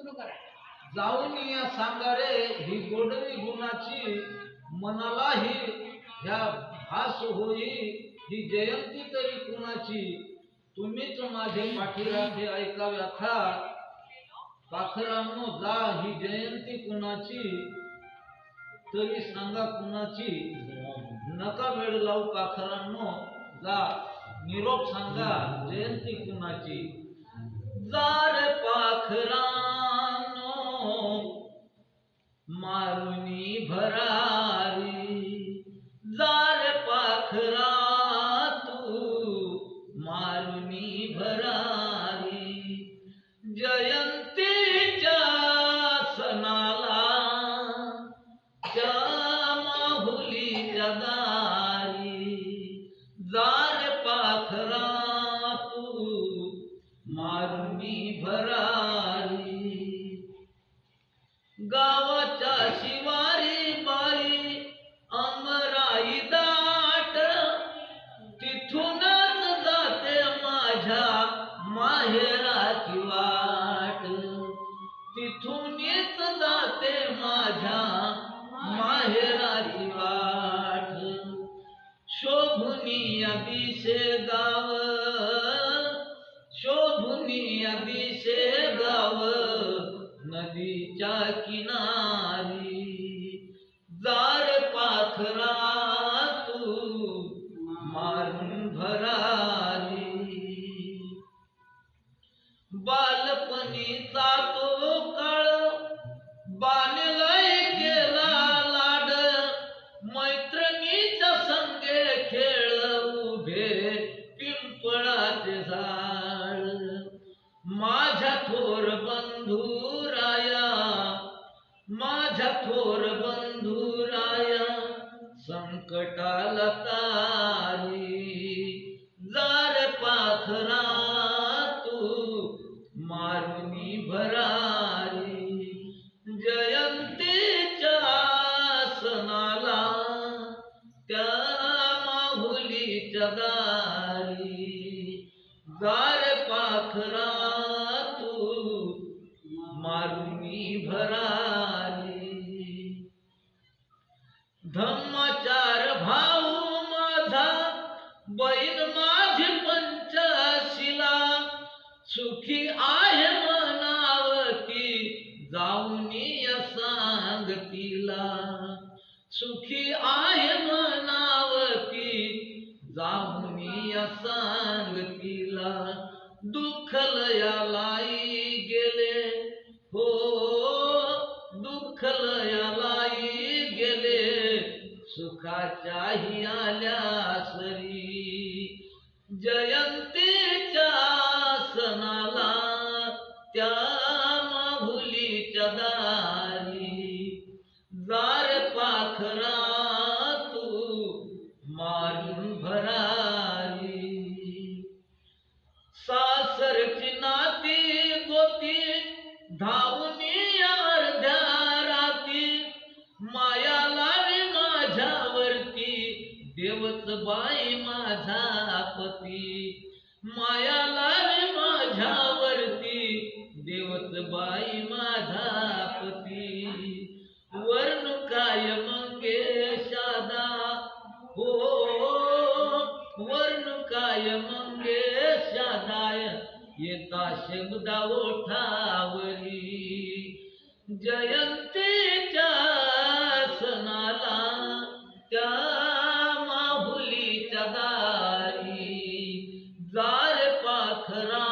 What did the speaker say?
सुरू करा. जाऊन या सांगारे ही गोडवी गुणाची मनालाही ह्या भास होई ही जयंती तरी कुणाची? तुम्हीच माझे पाठीराखे ऐका व्यथा पाखरांनो जा ही जयंती कुणाची? तरी सांगा कुणाची? नका वेळ लावू पाखरांनो. जा निरोप सांगा जयंती कुणाची? जार पाखरा. मारुनी भरारी जार पाखरा तू मारुनी भरारी. जयंतीच्या सणाला त्या माहुलीच्या दारी जार पाखरा तू मारुनी भरारी. गावाच्या शिवारी बाई अमराई दाट. तिथूनच जाते माझ्या माहेराची वाट. तिथूनच जाते माझ्या माहेराची वाट. शोभुनी दिशे गाव शोभुनी दिशे नदीच्या किनारी जार पाखरा तू मारून भरारी. बालपणीचा तो काळ बाणलय केला लाड. मैत्रिणीच्या संगे खेळ उभे पिंपळाचे झाड. माझ्या थोर बंधू माझ्या थोर बंधुराया संकटाला तारी. जार पाथरा तू मारुनी भरारी. जयंतीच्या सणाला त्या माहुलीच्या दारी. जार पाथरा मी भराली. धम्मचार भाऊ माझा बहीण माझी पंचशिला. सुखी आहे मनावती जाऊनी सांगतीला. सुखी आहे मनावती जाऊनी सांगतीला. दुःख लयालाई हो दुःख लयालाई गेले सुखाच्याही आल्या सरी. जयंतीच्या सणाला त्या माहुलीच्या दार धावून अर्ध्या राती. माया लावी माझ्यावरती. देवच बाई माझा पती. माया लावी माझ्यावरती. देवच बाई माझा पती. वर्ण काय मंगेशादा हो वर्ण काय मंगेशादाय येता शब्दा ओठावरी जयंतीच्या सणाला त्या माहुलीच्या दारी जाय पाखरा